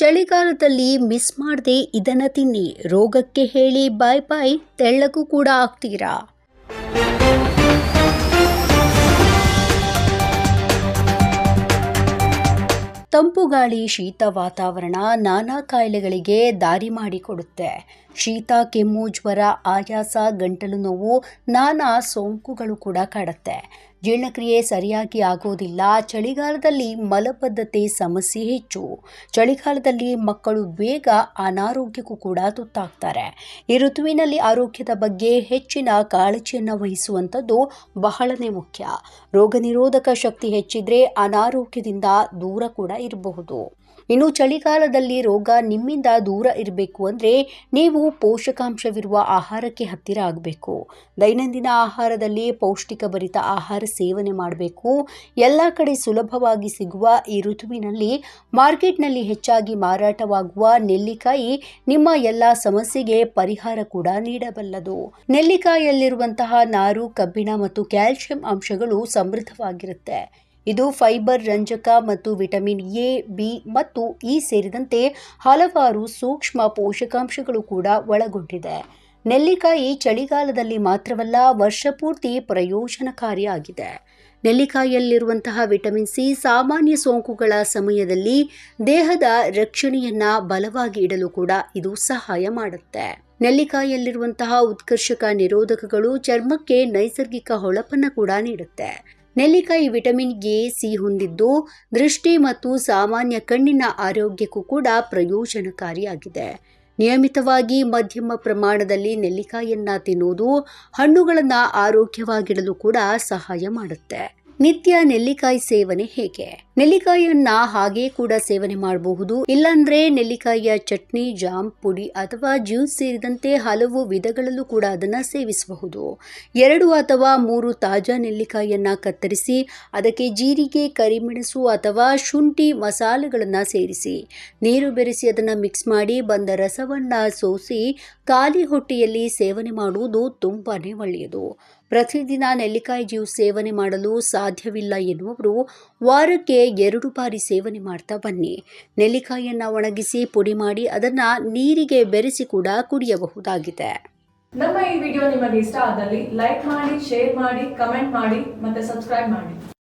ಚಳಿಗಾಲದಲ್ಲಿ ಮಿಸ್ ಮಾಡದೆ ಇದನ್ನ ತಿನ್ನಿ. ರೋಗಕ್ಕೆ ಹೇಳಿ ಬಾಯ್ ಬಾಯ್. ತೆಳ್ಳಗೂ ಕೂಡ ಆಗ್ತೀರಾ? ತಂಪು ಗಾಳಿ ಶೀತ ವಾತಾವರಣ ನಾನಾ ಕಾಯಿಲೆಗಳಿಗೆ ದಾರಿ ಮಾಡಿಕೊಡುತ್ತೆ. ಶೀತ, ಕೆಮ್ಮು, ಜ್ವರ, ಆಯಾಸ, ಗಂಟಲು ನೋವು, ನಾನಾ ಸೋಂಕುಗಳು ಕೂಡ ಕಾಡುತ್ತೆ. ಜೀರ್ಣಕ್ರಿಯೆ ಸರಿಯಾಗಿ ಆಗೋದಿಲ್ಲ. ಚಳಿಗಾಲದಲ್ಲಿ ಮಲಬದ್ಧತೆ ಸಮಸ್ಯೆ ಹೆಚ್ಚು. ಚಳಿಗಾಲದಲ್ಲಿ ಮಕ್ಕಳು ಬೇಗ ಅನಾರೋಗ್ಯಕ್ಕೂ ಕೂಡ ತುತ್ತಾಗ್ತಾರೆ. ಈ ಋತುವಿನಲ್ಲಿ ಆರೋಗ್ಯದ ಬಗ್ಗೆ ಹೆಚ್ಚಿನ ಕಾಳಜಿಯನ್ನು ವಹಿಸುವಂಥದ್ದು ಬಹಳನೇ ಮುಖ್ಯ. ರೋಗ ನಿರೋಧಕ ಶಕ್ತಿ ಹೆಚ್ಚಿದ್ರೆ ಅನಾರೋಗ್ಯದಿಂದ ದೂರ ಕೂಡ ಇರಬಹುದು. ಇನ್ನು ಚಳಿಗಾಲದಲ್ಲಿ ರೋಗ ನಿಮ್ಮಿಂದ ದೂರ ಇರಬೇಕು ಅಂದರೆ ನೀವು ಪೋಷಕಾಂಶವಿರುವ ಆಹಾರಕ್ಕೆ ಹತ್ತಿರ ಆಗಬೇಕು. ದೈನಂದಿನ ಆಹಾರದಲ್ಲಿ ಪೌಷ್ಟಿಕಭರಿತ ಆಹಾರ ಸೇವನೆ ಮಾಡಬೇಕು. ಎಲ್ಲ ಕಡೆ ಸುಲಭವಾಗಿ ಸಿಗುವ ಈ ಋತುವಿನಲ್ಲಿ ಮಾರ್ಕೆಟ್ನಲ್ಲಿ ಹೆಚ್ಚಾಗಿ ಮಾರಾಟವಾಗುವ ನೆಲ್ಲಿಕಾಯಿ ನಿಮ್ಮ ಎಲ್ಲ ಸಮಸ್ಯೆಗೆ ಪರಿಹಾರ ಕೂಡ ನೀಡಬಲ್ಲದು. ನೆಲ್ಲಿಕಾಯಿಯಲ್ಲಿರುವಂತಹ ನಾರು, ಕಬ್ಬಿಣ ಮತ್ತು ಕ್ಯಾಲ್ಸಿಯಂ ಅಂಶಗಳು ಸಮೃದ್ಧವಾಗಿರುತ್ತೆ. ಇದು ಫೈಬರ್ ರಂಜಕ ಮತ್ತು ವಿಟಮಿನ್ ಎ, ಬಿ ಮತ್ತು ಇ ಸೇರಿದಂತೆ ಹಲವಾರು ಸೂಕ್ಷ್ಮ ಪೋಷಕಾಂಶಗಳು ಕೂಡ ಒಳಗೊಂಡಿದೆ. ನೆಲ್ಲಿಕಾಯಿ ಚಳಿಗಾಲದಲ್ಲಿ ಮಾತ್ರವಲ್ಲ ವರ್ಷಪೂರ್ತಿ ಪ್ರಯೋಜನಕಾರಿಯಾಗಿದೆ. ನೆಲ್ಲಿಕಾಯಿಯಲ್ಲಿರುವಂತಹ ವಿಟಮಿನ್ ಸಿ ಸಾಮಾನ್ಯ ಸೋಂಕುಗಳ ಸಮಯದಲ್ಲಿ ದೇಹದ ರಕ್ಷಣೆಯನ್ನ ಬಲವಾಗಿ ಇಡಲು ಕೂಡ ಇದು ಸಹಾಯ ಮಾಡುತ್ತೆ. ನೆಲ್ಲಿಕಾಯಿಯಲ್ಲಿರುವಂತಹ ಉತ್ಕರ್ಷಕ ನಿರೋಧಕಗಳು ಚರ್ಮಕ್ಕೆ ನೈಸರ್ಗಿಕ ಹೊಳಪನ್ನ ಕೂಡ ನೀಡುತ್ತೆ. ನೆಲ್ಲಿಕಾಯಿ ವಿಟಮಿನ್ ಎ, ಸಿ ಹೊಂದಿದ್ದು ದೃಷ್ಟಿ ಮತ್ತು ಸಾಮಾನ್ಯ ಕಣ್ಣಿನ ಆರೋಗ್ಯಕ್ಕೂ ಕೂಡ ಪ್ರಯೋಜನಕಾರಿಯಾಗಿದೆ. ನಿಯಮಿತವಾಗಿ ಮಧ್ಯಮ ಪ್ರಮಾಣದಲ್ಲಿ ನೆಲ್ಲಿಕಾಯಿಯನ್ನು ತಿನ್ನುವುದು ಹಣ್ಣುಗಳನ್ನು ಆರೋಗ್ಯವಾಗಿಡಲು ಕೂಡ ಸಹಾಯ ಮಾಡುತ್ತೆ. ನಿತ್ಯ ನೆಲ್ಲಿಕಾಯಿ ಸೇವನೆ ಹೇಗೆ? ನೆಲ್ಲಿಕಾಯಿಯನ್ನ ಹಾಗೆ ಕೂಡ ಸೇವನೆ ಮಾಡಬಹುದು. ಇಲ್ಲಾಂದ್ರೆ ನೆಲ್ಲಿಕಾಯಿಯ ಚಟ್ನಿ, ಜಾಮ್, ಪುಡಿ ಅಥವಾ ಜ್ಯೂಸ್ ಸೇರಿದಂತೆ ಹಲವು ವಿಧಗಳಲ್ಲೂ ಕೂಡ ಅದನ್ನ ಸೇವಿಸಬಹುದು. ಎರಡು ಅಥವಾ ಮೂರು ತಾಜಾ ನೆಲ್ಲಿಕಾಯಿಯನ್ನ ಕತ್ತರಿಸಿ, ಅದಕ್ಕೆ ಜೀರಿಗೆ, ಕರಿಮೆಣಸು ಅಥವಾ ಶುಂಠಿ ಮಸಾಲೆಗಳನ್ನ ಸೇರಿಸಿ. ನೀರು ಬೆರೆಸಿ ಅದನ್ನ ಮಿಕ್ಸ್ ಮಾಡಿ ಬಂದ ರಸವನ್ನ ಸೋಸಿ, ಖಾಲಿ ಹೊಟ್ಟೆಯಲ್ಲಿ ಸೇವನೆ ಮಾಡುವುದು ತುಂಬಾನೇ ಒಳ್ಳೆಯದು. ಪ್ರತಿದಿನ ನೆಲ್ಲಿಕಾಯಿ ಜ್ಯೂಸ್ ಸೇವನೆ ಮಾಡಲು ಸಾಧ್ಯವಿಲ್ಲ ಎನ್ನುವವರು ವಾರಕ್ಕೆ ಎರಡು ಬಾರಿ ಸೇವನೆ ಮಾಡ್ತಾ ಬನ್ನಿ. ನೆಲ್ಲಿಕಾಯಿಯನ್ನು ಒಣಗಿಸಿ ಪುಡಿ ಮಾಡಿ ಅದನ್ನು ನೀರಿಗೆ ಬೆರೆಸಿ ಕೂಡ ಕುಡಿಯಬಹುದಾಗಿದೆ. ನಮ್ಮ ಈ ವಿಡಿಯೋ ನಿಮಗೆ ಇಷ್ಟ ಆದಲ್ಲಿ ಲೈಕ್ ಮಾಡಿ, ಶೇರ್ ಮಾಡಿ, ಕಮೆಂಟ್ ಮಾಡಿ ಮತ್ತೆ ಸಬ್ಸ್ಕ್ರೈಬ್ ಮಾಡಿ.